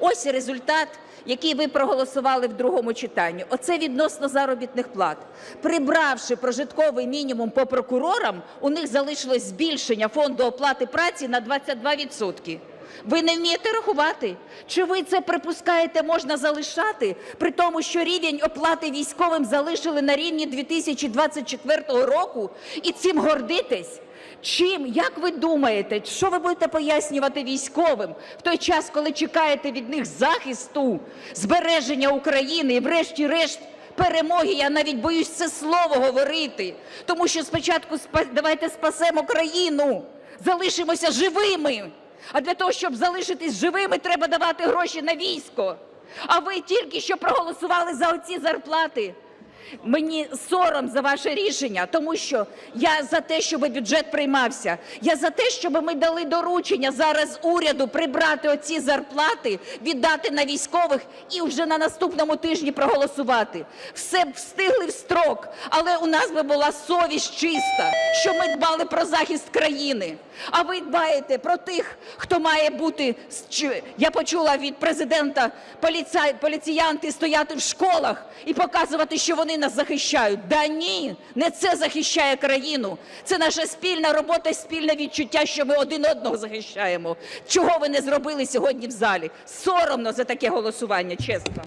Ось результат, який ви проголосували в другому читанні. Оце відносно заробітних плат. Прибравши прожитковий мінімум по прокурорам, у них залишилось збільшення фонду оплати праці на 22%. Ви не вмієте рахувати? Чи ви це припускаєте можна залишати, при тому, що рівень оплати військовим залишили на рівні 2024 року і цим гордитесь? Чим, як ви думаєте, що ви будете пояснювати військовим в той час, коли чекаєте від них захисту, збереження України і врешті-решт перемоги? Я навіть боюсь це слово говорити, тому що спочатку давайте спасемо країну, залишимося живими. А для того, щоб залишитись живими, треба давати гроші на військо. А ви тільки що проголосували за оці зарплати. Мені сором за ваше рішення, тому що я за те, щоб бюджет приймався. Я за те, щоб ми дали доручення зараз уряду прибрати оці зарплати, віддати на військових і вже на наступному тижні проголосувати. Все б встигли в строк, але у нас би була совість чиста, що ми дбали про захист країни. А ви дбаєте про тих, хто має бути Я почула від президента поліціянти стояти в школах і показувати, що вони нас захищають. Да ні, не це захищає країну. Це наша спільна робота, спільне відчуття, що ми один одного захищаємо. Чого ви не зробили сьогодні в залі? Соромно за таке голосування, чесно.